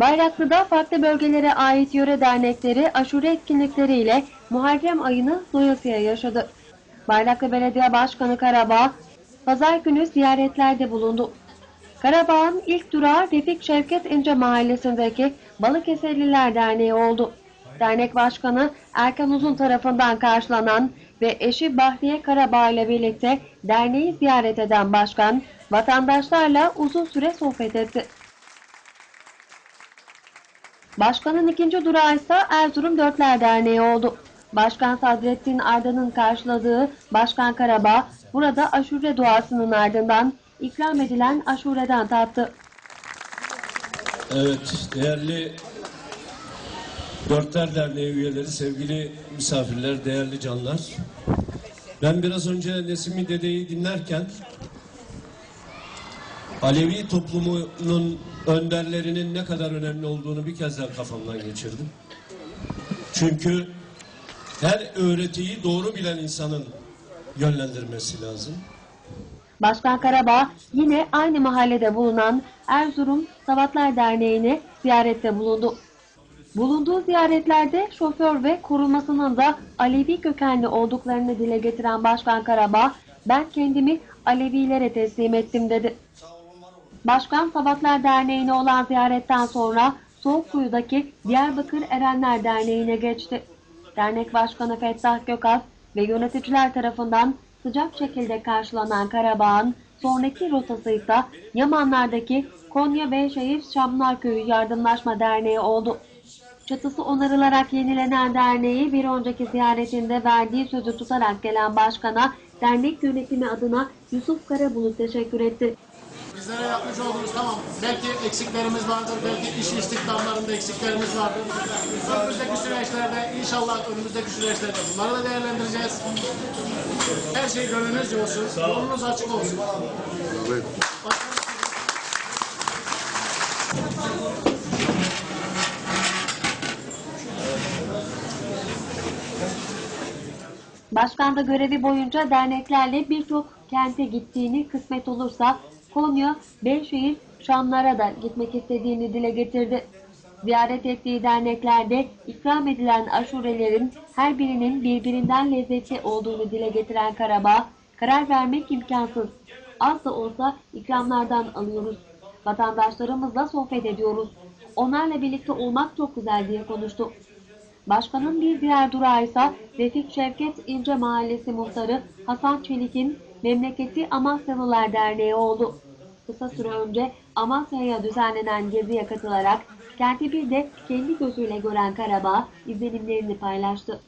Bayraklı'da farklı bölgelere ait yöre dernekleri aşure etkinlikleriyle Muharrem ayını doyasıya yaşadı. Bayraklı Belediye Başkanı Karabağ, pazar günü ziyaretlerde bulundu. Karabağ'ın ilk durağı Refik Şevket İnce Mahallesi'ndeki Balıkesirliler Derneği oldu. Dernek Başkanı Erkan Uzun tarafından karşılanan ve eşi Bahriye Karabağ ile birlikte derneği ziyaret eden başkan, vatandaşlarla uzun süre sohbet etti. Başkanın ikinci durağı ise Erzurum Dörtler Derneği oldu. Başkan Sadrettin Arda'nın karşıladığı Başkan Karabağ burada aşure duasının ardından ikram edilen aşureden tattı. Evet, değerli Dörtler Derneği üyeleri, sevgili misafirler, değerli canlar. Ben biraz önce Nesimi Dede'yi dinlerken Alevi toplumunun önderlerinin ne kadar önemli olduğunu bir kez daha kafamdan geçirdim. Çünkü her öğretiyi doğru bilen insanın yönlendirmesi lazım. Başkan Karabağ yine aynı mahallede bulunan Erzurum Savatlar Derneği'ni ziyarette bulundu. Bulunduğu ziyaretlerde şoför ve korumasının da Alevi kökenli olduklarını dile getiren Başkan Karabağ, ben kendimi Alevilere teslim ettim dedi. Başkan Sabatlar Derneği'ne olan ziyaretten sonra Soğukkuyu'daki Diyarbakır Erenler Derneği'ne geçti. Dernek Başkanı Fettah Gökaz ve yöneticiler tarafından sıcak şekilde karşılanan Karabağ'ın sonraki rotası ise Yamanlar'daki Konya Beyşehir Şamlar Köyü Yardımlaşma Derneği oldu. Çatısı onarılarak yenilenen derneği bir önceki ziyaretinde verdiği sözü tutarak gelen başkana dernek yönetimi adına Yusuf Karabulut teşekkür etti. Bizlere yapmış olduğunuz tamam belki eksiklerimiz vardır, belki iş istihdamlarında eksiklerimiz vardır. Önümüzdeki süreçlerde inşallah önümüzdeki süreçlerde bunları da değerlendireceğiz. Her şey gönlünüzce olsun, yolunuz açık olsun. Başkanım, Başkan da görevi boyunca derneklerle birçok kente gittiğini kısmet olursa Konya, Beyşehir, Şamlara da gitmek istediğini dile getirdi. Ziyaret ettiği derneklerde ikram edilen aşurelerin her birinin birbirinden lezzetli olduğunu dile getiren Karabağ, karar vermek imkansız. Az da olsa ikramlardan alıyoruz. Vatandaşlarımızla sohbet ediyoruz. Onlarla birlikte olmak çok güzel diye konuştu. Başkanın bir diğer durağı ise Refik Şevket İnce Mahallesi Muhtarı Hasan Çelik'in memleketi Amasyalılar Derneği oldu. Kısa süre önce Amasya'ya düzenlenen geziye katılarak kenti bir de kendi gözüyle gören Karabağ izlenimlerini paylaştı.